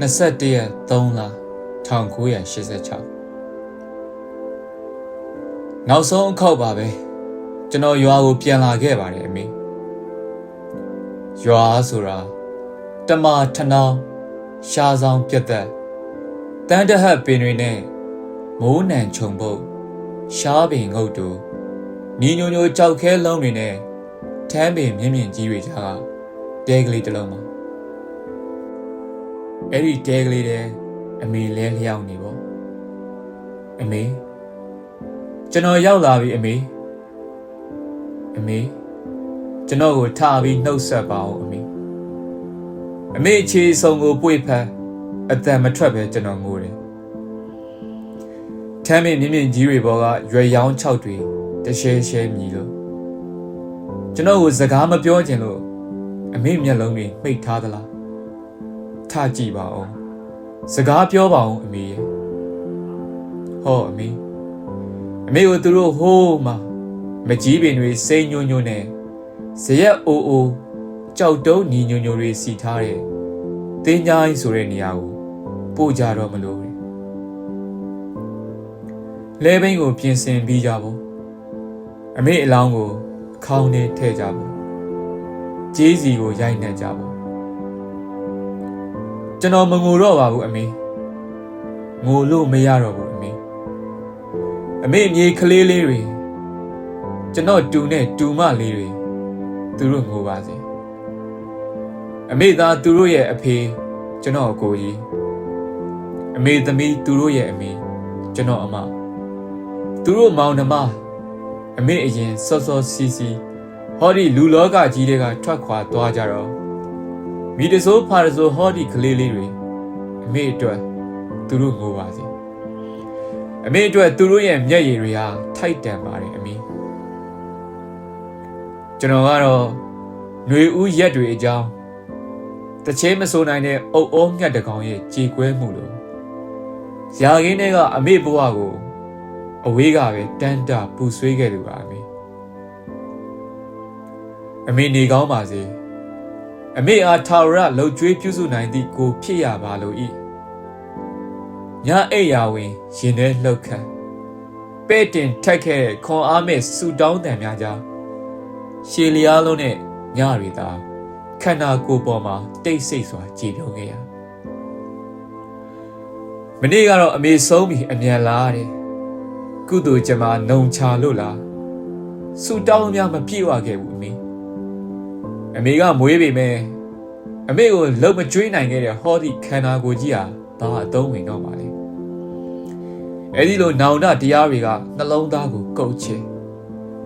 21ရက်3လ1986နောက်ဆုံးအခေါက်ပါပဲကျွန်တော်ရွာကိုပြန်လာခဲ့ပါတယ်အမေရွာဆိုတာတမထနောင်းရှားဆောင်ပြတ်သက်တန်တဟတ်ပင်တွေနဲ့မိုးနံခြုံပုတ်ရှားပင်ငုတ်တူညီညိုညိုကြောက်ခဲလုံးတွေနဲ့ထမ်းပင်မြင့်မြင့်ကြီးတွေကြားကတဲကလေးတစ်လုံးပါ အဲ့ဒီတဲကလေးတဲ့အမေလဲလျောက်နေပေါ့အမေကျွန်တော်ရောက်လာပြီအမေအမေကျွန်တော်ကိုထပြီးနှုတ်ဆက်ပါအောင်အမေအမေအခြေဆုံးကိုပွေဖက်အတန်မထွက်ပဲကျွန်တော်ငိုတယ်ထမ်းမင်းမြင့်မြင့်ကြီးတွေပေါ်ကရွယ်ရောင်း၆တွေတရှဲရှဲမြည်လို့ကျွန်တော်ကိုစကားမပြောချင်လို့အမေမျက်လုံးတွေမှိတ်ထားသလား ထကြည့်ပါဦးစကားပြောပါဦးအမေရဲ့ဟောအမေအမေကိုသူတို့ဟိုးမှာမကြီးပင်တွေစိမ့်ညွညွနဲ့ဇရက်အိုအိုကြောက်တုံးညီညွညွတွေစီထားတဲ့တင်းញိုင်းဆိုတဲ့နေရာကိုပို့ကြတော့မလို့လဲဘိန်းကိုပြင်ဆင်ပြီးကြဖို့အမေအလောင်းကိုအခေါင်းထဲထည့်ကြဖို့ကြေးစီကိုရိုက်နှက်ကြဖို့ ကျွန်တော်မငိုတော့ပါဘူးအမေငိုလို့မရတော့ဘူးအမေအမေမြေကလေးလေးတွေကျွန်တော်တူနဲ့တူမလေးတွေသူတို့ငိုပါစေအမေသားသူတို့ရဲ့အဖေကျွန်တော်အကိုကြီးအမေသမီးသူတို့ရဲ့အမေကျွန်တော်အမသူတို့မောင်နှမအမေအရင်စောစောစီစီဟောဒီလူလောကကြီးတွေကထွက်ခွာသွားကြတော့ မိတဆိုးဖာတဆိုးဟောဒီကလေးလေးတွေအမေအတွက်သူတို့ငိုပါစေအမေအတွက်သူတို့ရဲ့မျက်ရည်တွေဟာထိုက်တန်ပါတယ်အမေကျွန်တော်ကတော့ຫນွေဦးရက်တွေအကြောင်းတချင်းမဆိုနိုင်တဲ့အုပ်အိုးငှက်တကောင်ရဲ့ကြေကွဲမှုလို့ရာခင်းတွေကအမေဘဝကိုအဝေးကပဲတန်းတာပူဆွေးခဲ့သူပါအမေအမေနေကောင်းပါစေ အမေအားထာဝရလှုပ်ကြွေးပြုစုနိုင်သည့်ကိုဖြစ်ရပါလို့ဤညအိယာဝင်ရင်ထဲလှုပ်ခတ်ပဲ့တင်ထက်ခဲ့တဲ့ခွန်အားမဲ့ဆူတောင်းတံများကြောင့်ရှေလျားလုံးနဲ့ညရီသာခန္ဓာကိုယ်ပေါ်မှာတိတ်ဆိတ်စွာကြည်ပြုံးခဲ့ရမနေ့ကတော့အမေဆုံးပြီအမြန်လာတယ်ကုသိုလ်ကြမှာနှုံချလို့လားဆူတောင်းများမပြေဝခဲ့ဘူးအမေ အမေကမွေးပေမဲ့အမေကိုလှုပ်မကြွေးနိုင်ခဲ့တဲ့ဟောဒီခန္ဓာကိုယ်ကြီးဟာဘာအသုံးဝင်တော့ပါလဲအဲ့ဒီလိုနောင်တတရားတွေကနှလုံးသားကိုကုတ်ချေ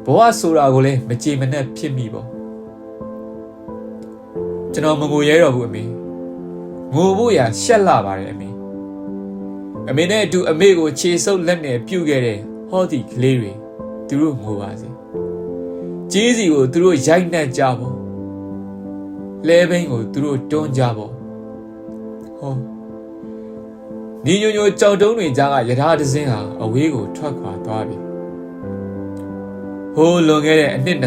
ဘဝဆိုတာကိုလည်းမကြေမနက်ဖြစ်မိပေါ့ကျွန်တော်မငိုရဲတော့ဘူးအမေငိုဖို့ရရှက်လာပါတယ်အမေအမေနဲ့အတူအမေကိုခြေဆုပ်လက်နဲ့ပြုတ်ခဲ့တဲ့ဟောဒီကလေးတွေသူတို့ငိုပါစေကြေးစီကိုသူတို့ရိုက်နှက်ကြဖို့ လဲဘိန်းကိုသူတို့တွန်းကြဖို့ဟောညီညွညွကြောက်တုံးတွေကြားကယထာတစင်းဟာအဝေးကိုထွက်ခွာသွားပြီဟိုးလွန်ခဲ့တဲ့အနှစ်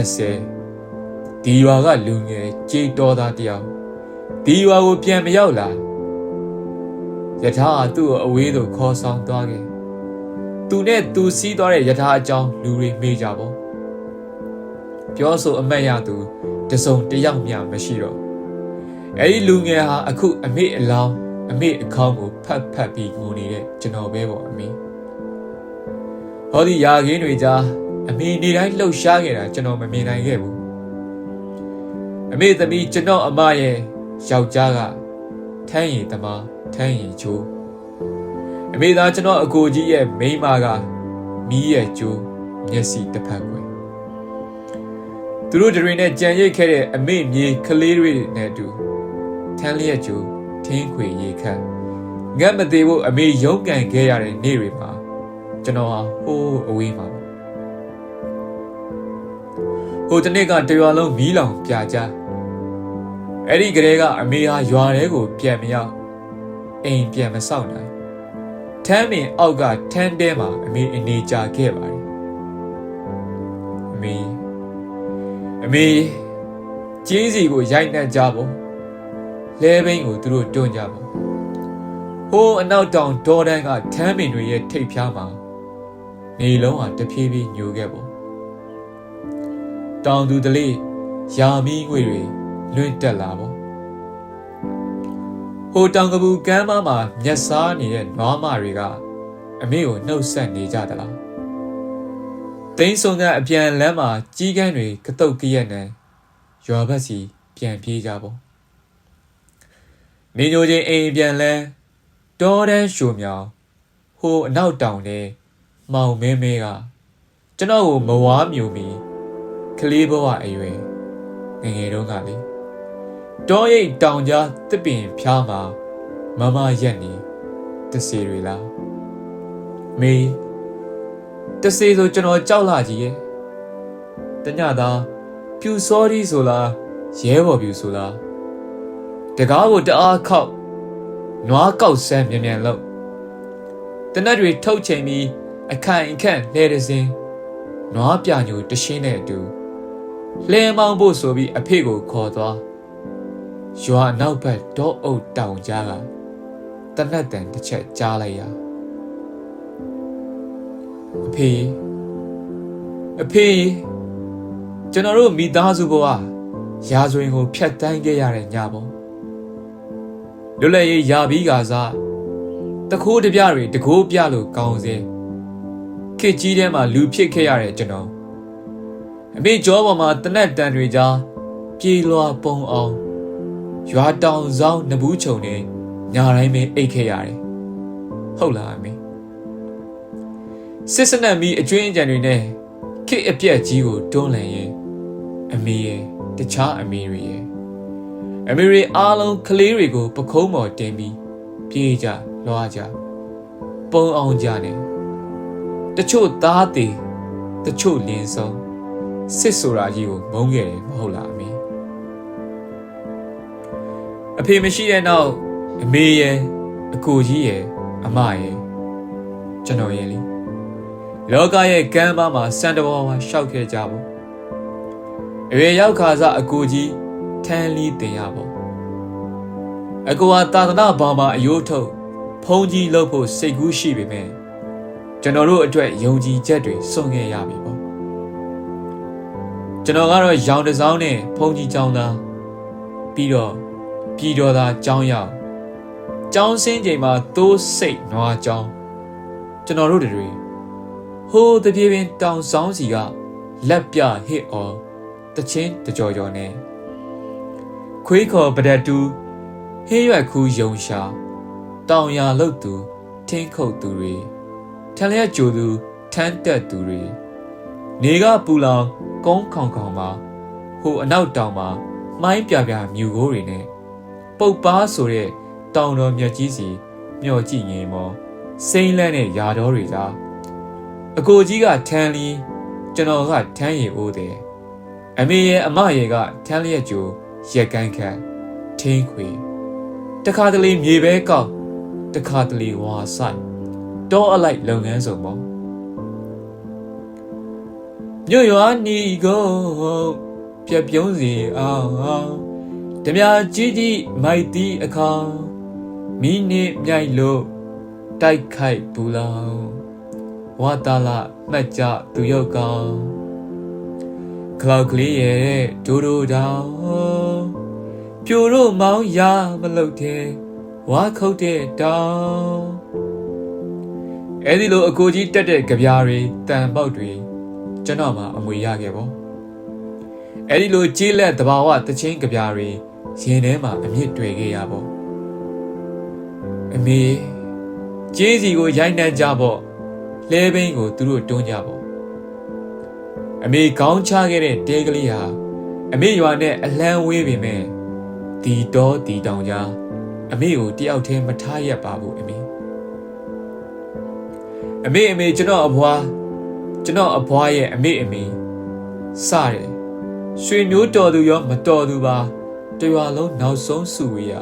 20ဒီရွာကလူငယ်ကြေးတော်သားတယောက်ဒီရွာကိုပြန်မရောက်လာယထာကသူ့ကိုအဝေးသို့ခေါ်ဆောင်သွားခဲ့သူနဲ့သူစီးသွားတဲ့ယထာအကြောင်းလူတွေမေးကြပေါ့ပြောဆိုအမတ်ရသူတစုံတယောက်မျှမရှိတော့ အဲ့ဒီလူငယ်ဟာအခုအမေအလောင်းအမေအခေါင်းကိုဖတ်ဖတ်ပြီးငိုနေတဲ့ကျွန်တော်ပဲပေါ့အမေဟောဒီယာခင်းတွေကြားအမေနေတိုင်းလှုပ်ရှားခဲ့တာကျွန်တော်မမြင်နိုင်ခဲ့ဘူးအမေသမီးကျွန်တော်အမရဲ့ယောက်ျားကထမ်းရည်သမားထမ်းရည်ချိုးအမေသားကျွန်တော်အကိုကြီးရဲ့မိန်းမကမီးရဲ့ကျိုးမျက်စိတစ်ဖက်ကွယ်သူတို့တွေနဲ့ကြံရိတ်ခဲ့တဲ့အမေမြေကလေးတွေနဲ့အတူ ထမ်းလျက်ကျိုးထင်းခွေရေခတ်ငတ်မသေးဖို့အမေရုန်းကန်ခဲ့ရတဲ့နေ့တွေမှာကျွန်တော်ဟာဟိုးအဝေးမှာပါဟိုတနေ့ကတရွာလုံးမီးလောင်ပြကြအဲ့ဒီကလေးကအမေဟာရွာထဲကို ပြန်မရောက်အိမ်ပြန်မဆောက်နိုင်ထမ်းပင်အောက်ကထမ်းတဲမှာအမေအနေကြခဲ့ပါတယ်အမေအမေကြေးစီကိုရိုက်နှက်ကြဖို့ လဲဘိန်းကိုသူတို့တွန်းကြဖို့ဟိုးအနောက်တောင်ဒေါ်တန်းကထမ်းပင်တွေရဲ့ထိပ်ဖျားမှာနေလုံးဟာတဖြည်းဖြည်းညိုခဲ့ပေါ့တောင်သူတလေးယာမီငွေတွေလွင့်တက်လာပေါ့ဟိုတောင်ကပူကမ်းမမှာမျက်စားနေတဲ့နွားမတွေကအမေကိုနှုတ်ဆက်နေကြသလားသိန်းစုံကအပြန်လမ်းမှာကြီးကန်းတွေကတုတ်ကြရက်နေရွာဘက်စီပြန်ပြေးကြပေါ့ နေညိုချင်းအိမ်ပြန်လန်းတောတန်းရှူမြောင်ဟိုအနောက်တောင်ထဲမောင်မဲမဲကကျွန်တော်ကိုမဝါမြူမီကလေးဘဝအရွယ်ငယ်ငယ်တုန်းကလေတောရိပ်တောင်ကြားတစ်ပင်ဖျားမှာမမရက်နေတစီတွေလားမေးတစီဆိုကျွန်တော်ကြောက်လာကြီးရဲ့တညသားပြူစောရီဆိုလားရဲဘော်ပြူဆိုလား တကားကိုတအားခောက်နွားကောက်ဆန်းမြန်မြန်လို့တနက်တွေထုတ်ချိန်ပြီးအခိုင်အခန့်လဲရစင်းနွားပြညိုတရှင်းတဲ့အတူလဲမောင်းဖို့ဆိုပြီးအဖေကိုခေါ်သွားရွာနောက်ဘက်တောအုပ်တောင်ကြားကတနက်တန်တစ်ချက်ကြားလိုက်ရအဖေအဖေကျွန်တော်တို့မိသားစုဘဝရာဇဝင်ကိုဖျက်တိုင်းခဲ့ရတဲ့ညပေါ့ လွတ်လပ်ရေးယာပြီးကစားတခိုးတပြတွေတကိုးပြလို့ကောင်းစေခေကြီးထဲမှာလူဖြစ်ခဲ့ရတဲ့ကျွန်တော်အမေကြောပေါ်မှာတနက်တန်တွေကြားပြေလွာပုံအောင်ရွာတောင်ဆောင်နဘူးချုံနေညာတိုင်းပဲအိတ်ခဲ့ရတယ်ဟုတ်လားအမေစစ်စနက်မီအကျွင်းအကြံတွေနဲ့ခေအပြက်ကြီးကိုတွန်းလှန်ရင်အမေရဲ့တခြားအမေတွေရဲ့ အမေရိအားလုံးကလေးတွေကိုပခုံးပေါ်တင်ပြီးပြေးကြလွှားကြပုံအောင်ကြတယ်တချို့သားတည်တချို့လင်းဆုံးစစ်ဆိုတာကြီးကိုမုန်းခဲ့တယ်မဟုတ်လားအမေအဖေမရှိတဲ့နောက်အမေရဲ့အကိုကြီးရဲ့အမရဲ့ကျွန်တော်ရဲ့လေလောကရဲ့ကမ်းပါးမှာစံတဘောမှာရှောက်ခဲ့ကြပေါ့အရွယ်ရောက်ခါစားအကိုကြီး ထန်းလီတင်ရပေါ့အကူအသာသနာဘာမှာအယိုးထုတ်ဖုံးကြီးလှုပ်ဖို့စိတ်ကူးရှိပေမဲ့ကျွန်တော်တို့အတွက်ယုံကြည်ချက်တွေစွန့်ခဲ့ရပြီပေါ့ကျွန်တော်ကတော့ရောင်တစောင်းနဲ့ဖုံးကြီးကြောင်းသားပြီးတော့ပြည်တော်သားကြောင်းရောက်ကြောင်းစင်းချိန်မှာသိုးစိတ်နွားကြောင်းကျွန်တော်တို့တွေဟိုးတပြေးပင်တောင်ဆောင်စီကလက်ပြဟစ်အော်တချင်းတကြော်ကြော်နဲ့ ခွေးခေါ်ပဒတ်တူဟင်းရွက်ခူးယုံရှာတောင်ရလုတ်သူထင်းခုတ်သူတွေထန်လျက်ကြိုသူထန်းတက်သူတွေနေကပူလောင်ကုန်းခေါင်ခေါင်မှာဟိုအနောက်တောင်မှာမိုင်းပြပြမြူကိုတွေနဲ့ပုတ်ပါဆိုတဲ့တောင်တော်မြတ်ကြီးစီမျော်ကြည့်ငင်မောစိမ့်လန်းတဲ့ယာတော်တွေကြားအကိုကြီးကထန်းလီကျွန်တော်ကထန်းရည်အိုးတယ်အမေရဲ့အမရဲ့ကထန်းလျက်ကြို ရက်ကန်းခန့်ထင်းခွေတခါတလေမြေပဲကောက်တခါတလေဝါဆိုင်တောအလိုက်လုပ်ငန်းဆောင်ပေါ့ညရွာနီကိုပြပြုံးစီအောင်ဓမြကြီးကြီးမိုက်တီအခါမိနစ်မြိုက်လို့တိုက်ခိုက်ဘူးလောင်ဝါတာလာမှတ်ကြသူရုပ်ကောင်း ခလောက်ကလေးရဲ့ဒိုဒိုတောင်ပြိုတို့မောင်းရမလုပ်တဲ့ဝါခုတ်တဲ့တောင်အဲ့ဒီလိုအကိုကြီးတက်တဲ့ကြပြားတွေတန်ပေါက်တွေကျွန်တော်မှအမွေရခဲ့ပေါ့အဲ့ဒီလိုကြီးလက်တဘာဝတချင်းကြပြားတွေရင်ထဲမှာအမြင့်တွေ့ခဲ့ရပေါ့အမေကျေးစီကိုရိုက်နှက်ကြပေါ့လဲဘိန်းကိုသူတို့တွန်းကြပေါ့ အမေခေါင်းချခဲ့တဲ့တဲကလေးဟာအမေရွာနဲ့အလံဝေးပေမဲ့ဒီတော့ဒီတောင်ကြားအမေကိုတယောက်တည်းမထားရပါဘူးအမေအမေအမေကျွန်တော်အဘွားကျွန်တော်အဘွားရဲ့အမေအမေစတယ်ရွှေမျိုးတော်သူရောမတော်သူပါတရွာလုံးနောက်ဆုံးစုဝေးရ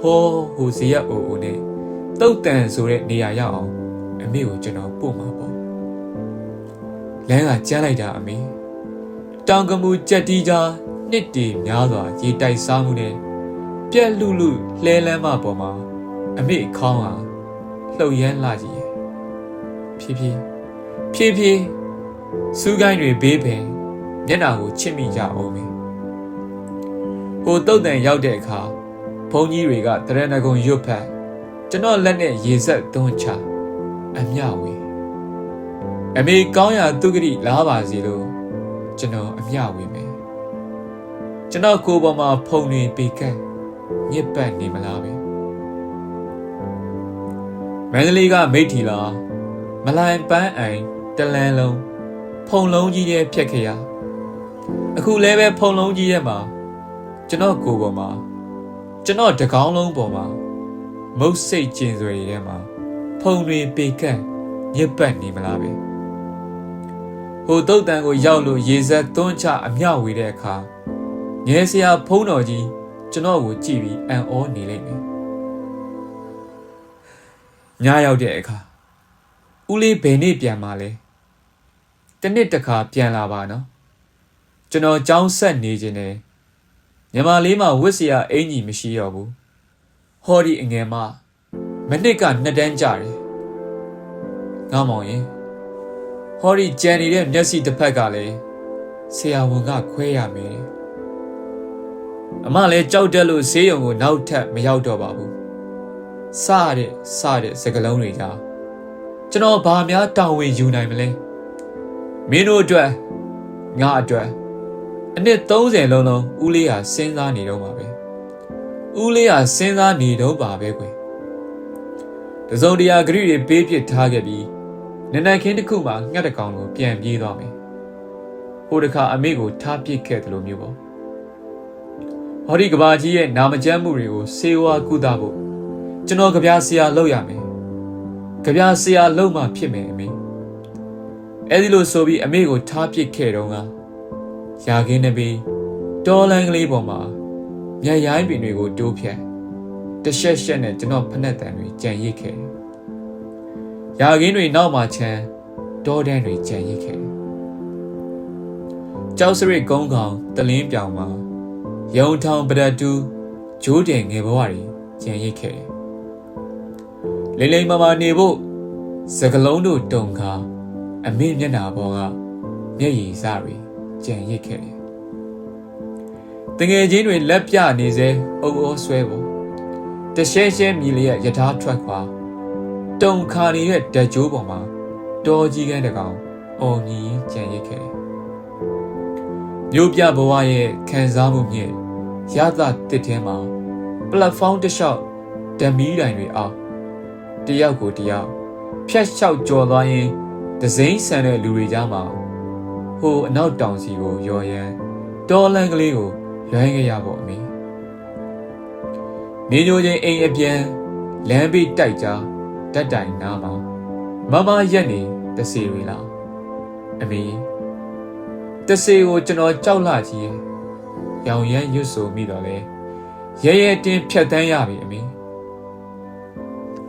ဟောဟိုစီရအိုအိုနဲ့တုတ်တန်ဆိုတဲ့နေရာရောက်အောင်အမေကိုကျွန်တော်ပို့မှာပေါ့ လမ်းကကြမ်းလိုက်တာအမေတောင်ကမူကြက်တီးကြားနှစ်တည်များစွာရေတိုက်စားမှုနဲ့ပြက်လူလူလှဲလန်းမပေါ်မှာအမေခေါင်းဟာလှုပ်ရမ်းလာကြည့်ရဲ့ဖြည်းဖြည်းဖြည်းဖြည်းစူးကိုင်းတွေဘေးပင်မျက်နှာကိုချစ်မိကြအောင်မယ်ဟိုတုတ်တန်ရောက်တဲ့အခါဘုန်းကြီးတွေကတရဏဂုံရွတ်ဖတ်ကျွန်တော်လက်နဲ့ရေဆက်သွန်းချအမျှဝေ အမေကောင်းရာသူဂတိလားပါစီလို့ကျွန်တော်အမျှဝေမယ်ကျွန်တော်ကိုယ်ပေါ်မှာဖုန်တွေပေကက်ညစ်ပတ်နေမလားပဲမန္တလေးကမိထီလာမလိုင်ပန်းအိုင်တလန်းလုံးဖုံလုံးကြီးရဲ့ဖြက်ခရအခုလဲပဲဖုံလုံးကြီးရဲ့မှာကျွန်တော်ကိုယ်ပေါ်မှာကျွန်တော်တကောင်းလုံးပေါ်မှာမုတ်စိတ်ကျင်စွယ်တွေထဲမှာဖုံတွေပေကက်ညစ်ပတ်နေမလားပဲ ဟိုတုတ်တန်ကိုရောက်လို့ရေစက်သွန်းချအမြောက်ဝေတဲ့အခါငယ်စရာဖုံးတော်ကြီးကျွန်တော်ကိုကြည့်ပြီးအံ့ဩနေလိမ့်မယ်ညရောက်တဲ့အခါဦးလေးဘယ်နေ့ပြန်มาလဲတစ်နှစ်တစ်ခါပြန်လာပါနော်ကျွန်တော်ကြောင်းဆက်နေခြင်းနဲ့ညီမလေးမှဝစ်စရာအင်ကြီးမရှိတော့ဘူးဟောဒီအငယ်မမနစ်ကနှစ်တန်းကြတယ်ငါမောင်ရင် ဟောဒီကြံနေတဲ့မျက်စိတစ်ဖက်ကလည်းဆရာဝန်ကခွဲရမယ်အမလည်းကြောက်တက်လို့ဈေးရုံကိုနောက်ထပ်မရောက်တော့ပါဘူးစတဲ့စတဲ့စကလုံးတွေကြာကျွန်တော်ဘာများတာဝန်ယူနိုင်မလဲမင်းတို့အတွက်ငါအတွက်အနှစ်30လုံးလုံးဦးလေးဟာစဉ်းစားနေတော့ပါပဲဦးလေးဟာစဉ်းစားနေတော့ပါပဲကွယ်တစုံတရာဂရိတွေပေးပစ်ထားခဲ့ပြီး နနက်ခင်းတစ်ခုမှငှက်တကောင်ကိုပြန်ပြေးသွားမယ်ဟိုတခါအမေကိုထားပစ်ခဲ့တယ်လို့မျိုးပေါ့ဟောဒီကဘာကြီးရဲ့နာမကျန်းမှုတွေကိုစေဝါကုသဖို့ကျွန်တော်ကြပြဆရာလုပ်ရမယ်ကြပြဆရာလုပ်မှဖြစ်မယ်အမေအဲဒီလိုဆိုပြီးအမေကိုထားပစ်ခဲ့တော့ကရာခင်းနေပြီးတော်လန်ကလေးပေါ်မှာမျက်ရိုင်းပင်တွေကိုတိုးဖြတ်တရှက်ရှက်နဲ့ကျွန်တော်ဖက်နှက်တံတွေကြံရစ်ခဲ့တယ်။ ရာခင်းတွေနောက်မှာချမ်းတောတန်းတွေကြံရစ်ခဲ့တယ်။ကျောက်စရစ်ကုန်းကောင်တလင်းပြောင်မှာရုံထောင်ပဒတူဂျိုးတင်ငယ်ဘဝတွေကြံရစ်ခဲ့တယ်။လိမ့်လိမ့်မမာနေဖို့စကလုံးတို့တုံခါအမေမျက်နာပေါ်ကမျက်ရည်စတွေကြံရစ်ခဲ့တယ်။တငယ်ချင်းတွေလက်ပြနေစေအုပ်အိုးဆွဲဖို့တရှဲရှဲမြည်လျက်ယထာထွက်ခွာ တုံခါနေတဲ့ဓာတ်ကြိုးပေါ်မှာတော်ကြီးကန်းတကောင်အော်ညီကြံရစ်ခဲ့တယ်။မြို့ပြဘဝရဲ့ခံစားမှုမြင့်ရသတစ်ထဲမှာပလက်ဖောင်းတစ်လျှောက်ဓမီတိုင်တွေအောင်တယောက်ကိုတယောက်ဖြတ်လျှောက်ကြော်သွားရင်ဒဇိမ့်ဆန်တဲ့လူတွေကြားမှာဟိုအနောက်တောင်စီကိုရော်ရမ်းတော်လန်ကလေးကိုလွှမ်းခဲ့ရဖို့အမေနေညိုချင်းအိမ်အပြန်လမ်းပိတိုက်ကြား ဓာတ်တိုင်နားမှာမမရက်နေတစီတွေလားအမေတစီကိုကျွန်တော်ကြောက်လာကြီးရဲ့ရောင်ရမ်းရွတ်ဆိုမိတော့လေရဲရဲတင်းဖြတ်တန်းရပြီအမေ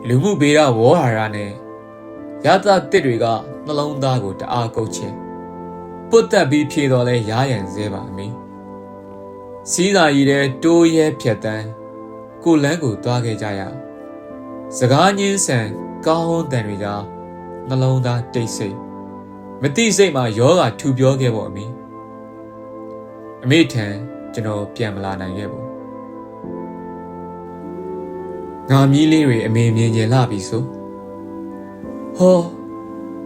လူမှုဗေဒဝေါ်ဟာရနဲ့ရသတစ်တွေကနှလုံးသားကိုတအားကုတ်ချင်ပုတ်တက်ပြီးဖြေတော်လဲရားရန်စဲပါအမေစီးစာရီတဲ့တိုးရဲဖြတ်တန်းကိုလန်းကိုသွားခဲ့ကြရ စကားညင်းဆန်ကောင်းတန်တွေကြောင့်နှလုံးသားတိတ်ဆိတ်မတိစိတ်မှာယောဂထူပြောခဲ့ဖို့အမေအမေထံကျွန်တော်ပြန်မလာနိုင်ခဲ့ဘူးငါမီးလေးတွေအမေမြင်ကျင်လာပြီဆိုဟော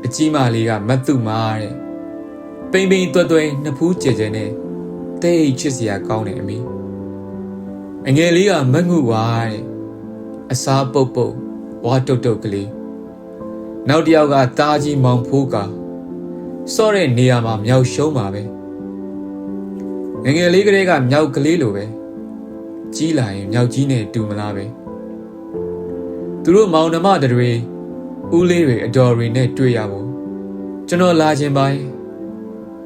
အကြီးမလေးကမတ်တုမာတဲ့ပိန်ပိန်တွတ်တွတ်နှစ်ဖူးကျဲကျဲနဲ့တိတ်ချစ်စရာကောင်းတယ်အမေအငယ်လေးကမတ်ငုဝါတဲ့ အစားပုတ်ပုတ်ဝါတုတ်တုတ်ကလေးနောက်တစ်ယောက်ကတားကြီးမောင်ဖိုးကစော့တဲ့နေရာမှာမြောက်ရှုံးပါပဲငယ်ငယ်လေးကလေးကမြောက်ကလေးလိုပဲကြီးလာရင်မြောက်ကြီးနဲ့တူမလားပဲသူတို့မောင်နှမတွေဦးလေးတွေအတော်တွေနဲ့တွေ့ရဖို့ကျွန်တော်လာခြင်းပိုင်း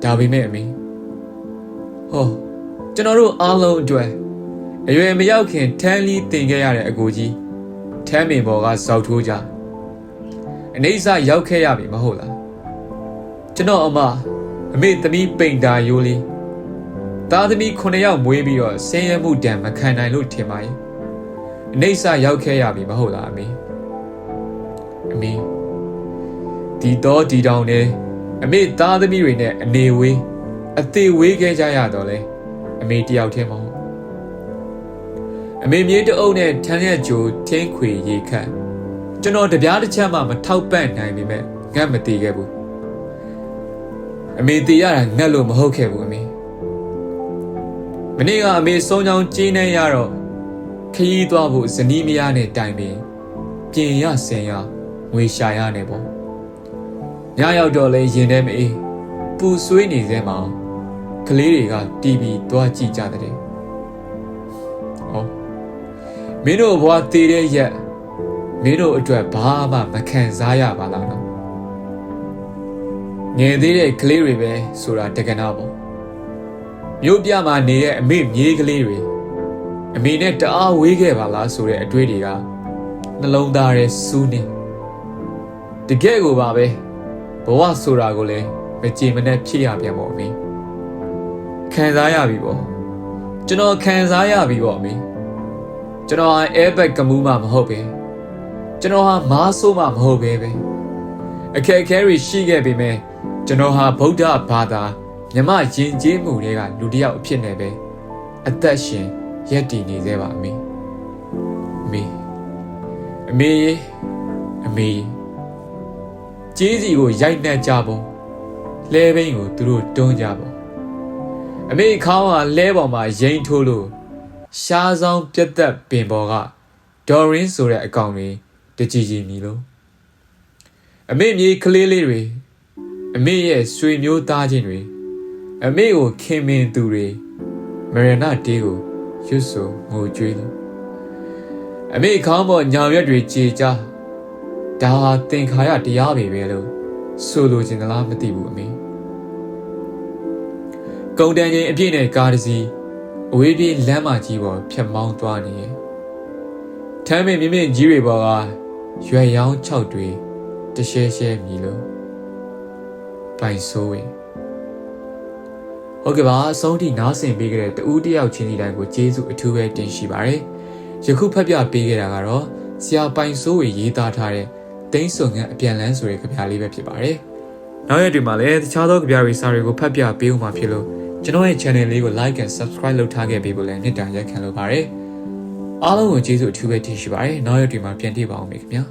ဒါပေမဲ့အမေဟောကျွန်တော်တို့အားလုံးအတွက်အရွယ်မရောက်ခင်ထန်းလီတင်ခဲ့ရတဲ့အကိုကြီးထ မ်းပင်ပေါ်ကဇောက်ထိုးကြအနေဆာရောက်ခဲ့ရပြီမဟုတ်လားကျွန်တော်အမအမေသမီးပိန်တာယိုးလေးသားသမီး9ယောက်မွေးပြီးတော့ဆင်းရဲမှုဒဏ်မခံနိုင်လို့ထင်ပါရဲ့အနေဆာရောက်ခဲ့ရပြီမဟုတ်လားအမေအမေဒီတော့ဒီတောင်နဲ့အမေသားသမီးတွေနဲ့အနေဝေးအသေးဝေးခဲ့ကြရတော့လေအမေတယောက်တည်းမဟုတ် အမေမြေတအုပ်နဲ့ထန်းရက်ကြိုထင်းခွေရေခတ်ကျွန်တော်တပြားတစ်ချက်မှမထောက်ပံ့နိုင်ပေမဲ့ငတ်မတည်ခဲ့ဘူးအမေတည်ရတာငတ်လို့မဟုတ်ခဲ့ဘူးအမေမနေ့ကအမေစုံချောင်းကျင်းနေရတော့ခရီးသွားဖို့ဇနီးမယားနဲ့တိုင်ပင်ပြင်ရဆင်ရငွေရှာရနေပေါ့ညရောက်တော့လဲရင်ထဲမအေးပူဆွေးနေစဲမှာကလေးတွေကတီဗီသွားကြည့်ကြတဲ့ မင်းတို့ဘွားတည်တဲ့ရက်မင်းတို့အတွက်ဘာမှမခံစားရပါလားနော်ငယ်သေးတဲ့ကလေးတွေပဲဆိုတာတကနာပေါ့မြို့ပြမှာနေတဲ့အမေမြေးကလေးတွေအမေနဲ့တအားဝေးခဲ့ပါလားဆိုတဲ့အတွေ့တွေကနှလုံးသားရဲ့စူးနေတကယ်ကိုပါပဲဘဝဆိုတာကိုလည်းမကြည်မနဲ့ဖြစ်ရပြန်ပေါ့အမေခံစားရပြီပေါ့ကျွန်တော်ခံစားရပြီပေါ့အမေ ကျွန်တော်ဟာ airbag ကမူးမှမဟုတ်ပဲကျွန်တော်ဟာမားဆိုးမှမဟုတ်ပဲပဲအခက်အခဲတွေရှိခဲ့ပေမဲ့ကျွန်တော်ဟာဗုဒ္ဓဘာသာမြမယဉ်ကျေးမှုတွေကလူတစ်ယောက်အဖြစ်နဲ့ပဲအသက်ရှင်ရက်တည်နေသေးပါအမေအမေအမေရေအမေရေကျေးစီကိုရိုက်နှက်ကြပေါ့လဲဘိန်းကိုသူတို့တွန်းကြပေါ့အမေခေါင်းဟာလဲပေါ်မှာရိမ့်ထိုးလို့ ရှားဆောင်ပြက်သက်ပင်ပေါ်ကဒေါ်ရင်းဆိုတဲ့အကောင်တွေတကြည်ကြည်မြည်လို့အမေမြေကလေးလေးတွေအမေရဲ့ဆွေမျိုးသားချင်းတွေအမေကိုခင်မင်သူတွေမရဏတေးကိုရွတ်ဆိုငိုကြွေးလို့အမေခေါင်းပေါ်ညောင်ရွက်တွေကြေကြဒါဟာသင်္ခါရတရားပဲပဲလို့ဆိုလိုချင်သလားမသိဘူးအမေကုံတန်ချင်းအပြည့်နဲ့ကားတစ်စီး အဝေးပြေးလမ်းမကြီးပေါ်ဖြတ်မောင်းသွားနေရဲ့ထမ်းမင်းမြင့်မြင့်ကြီးတွေပေါ်ကရွယ်ရောင်း၆တွေတရှဲရှဲမြည်လို့ပိုင်ဆိုးဝင်ဟုတ်ကဲ့ပါအဆုံးထိနားဆင်ပေးကြတဲ့တူးတယောက်ချင်းစီတိုင်းကိုကျေးဇူးအထူးပဲတင်ရှိပါတယ်ယခုဖတ်ပြပေးခဲ့တာကတော့ဆရာပိုင်ဆိုးဝေရေးသားထားတဲ့တိန်းစုံငန်းအပြန်လန်းဆိုတဲ့ကြပြလေးပဲဖြစ်ပါတယ်နောက်ရက်တွေမှာလည်းတခြားသောကြပြတွေစာတွေကိုဖတ်ပြပေးဦးမှာဖြစ်လို့ ကျွန်တော်ရဲ့ channel လေးကို like and subscribe လုပ်ထားခဲ့ပေးဖို့လည်းမေတ္တာရက်ခံလိုပါတယ်အားလုံးကိုကျေးဇူးအထူးပဲတင်ရှိပါတယ်နောက်ရက်တွေမှာပြန်တွေ့ပါအောင်ခင်ဗျာ